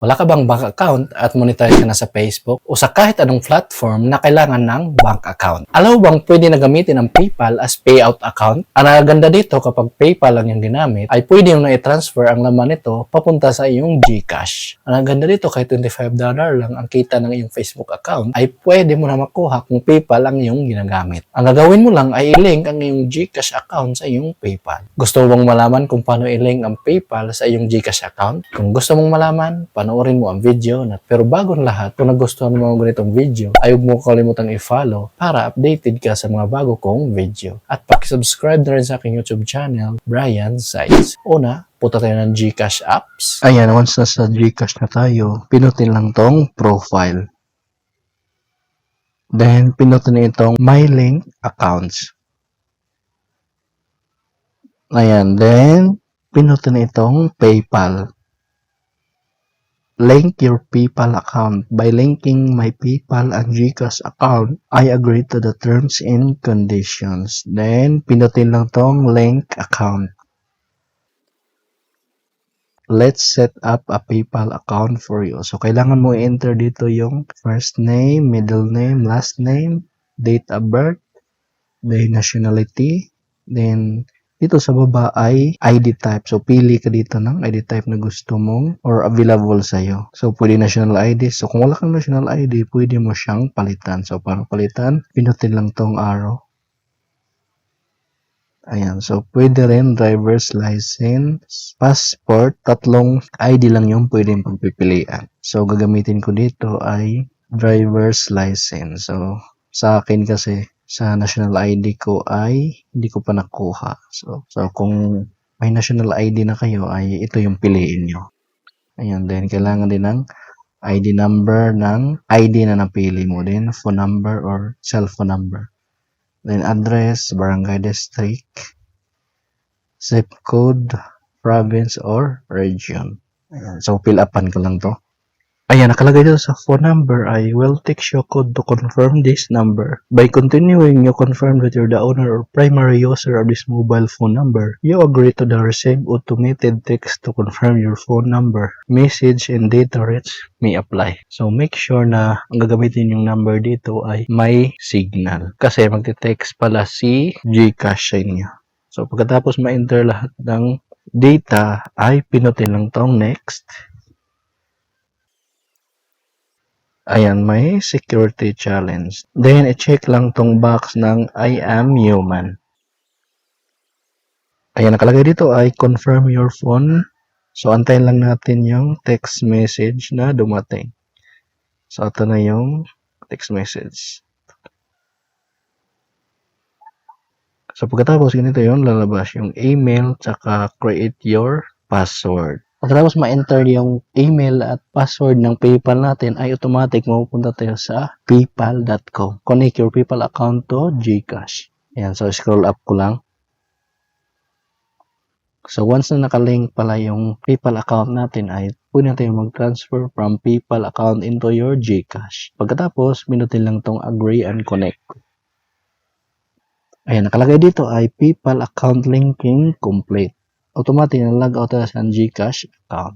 Wala ka bang bank account at monetize ka na sa Facebook o sa kahit anong platform na kailangan ng bank account? Alam mo bang pwede na gamitin ang PayPal as payout account? Ang nagaganda dito kapag PayPal lang yung ginamit ay pwede mo na i-transfer ang laman nito papunta sa iyong GCash. Ang nagaganda dito kahit $25 lang ang kita ng iyong Facebook account ay pwede mo na makuha kung PayPal ang iyong ginagamit. Ang gagawin mo lang ay i-link ang iyong GCash account sa iyong PayPal. Gusto mo bang malaman kung paano i-link ang PayPal sa iyong GCash account? Kung gusto mong malaman, panoorin mo ang video na. Pero bago ang lahat, kung nagustuhan mo ang ganitong video, ay huwag mo kalimutang i-follow para updated ka sa mga bago kong video. At pakisubscribe na rin sa aking YouTube channel, Brian Sites. Una, puta tayo ng GCash apps. Ayan, once na sa GCash na tayo, pinutin lang tong profile. Then, pinutin na itong My Link Accounts. Ayan, then, pinutin na itong PayPal. Link your PayPal account. By linking my PayPal and GCash account, I agree to the terms and conditions. Then, pinutin lang tong link account. Let's set up a PayPal account for you. So, kailangan mo i-enter dito yung first name, middle name, last name, date of birth, then nationality, then dito sa baba ay ID type. So, pili ka dito ng ID type na gusto mong or available sa'yo. So, pwede national ID. So, kung wala kang national ID, pwede mo siyang palitan. So, para palitan, pinutin lang tong arrow. Ayan. So, pwede rin driver's license, passport, tatlong ID lang yung pwedeng pagpipilian. So, gagamitin ko dito ay driver's license. So, sa akin kasi, sa national ID ko ay hindi ko pa nakuha. So, so kung may national ID na kayo ay ito yung piliin nyo. Ayan, then kailangan din ng ID number ng ID na napili mo din, phone number or cellphone number. Then address, barangay district, zip code, province or region. Ayan, so fill upan ko lang to. Ayan, nakalagay dito sa phone number ay will text your code to confirm this number. By continuing, you confirm that you're the owner or primary user of this mobile phone number. You agree to the receive automated text to confirm your phone number. Message and data rates may apply. So, make sure na ang gagamitin yung number dito ay may signal. Kasi magte-text pala si Gcash sa inyo. So, pagkatapos ma-enter lahat ng data ay pinutin lang tong next. Ayan, may security challenge. Then, i-check lang tong box ng I am human. Ayan, nakalagay dito ay confirm your phone. So, antayin lang natin yung text message na dumating. So, ito na yung text message. So, pagkatapos ganito yun, lalabas yung email tsaka create your password. Pagkatapos ma-enter yung email at password ng PayPal natin ay automatic mapupunta tayo sa paypal.com. Connect your PayPal account to GCash. Ayan, so scroll up ko lang. So once na nakalink pala yung PayPal account natin ay pwede na tayo mag-transfer from PayPal account into your GCash. Pagkatapos, minutin lang tong agree and connect. Ayan, nakalagay dito ay PayPal account linking complete automatic na log out na sa Gcash account.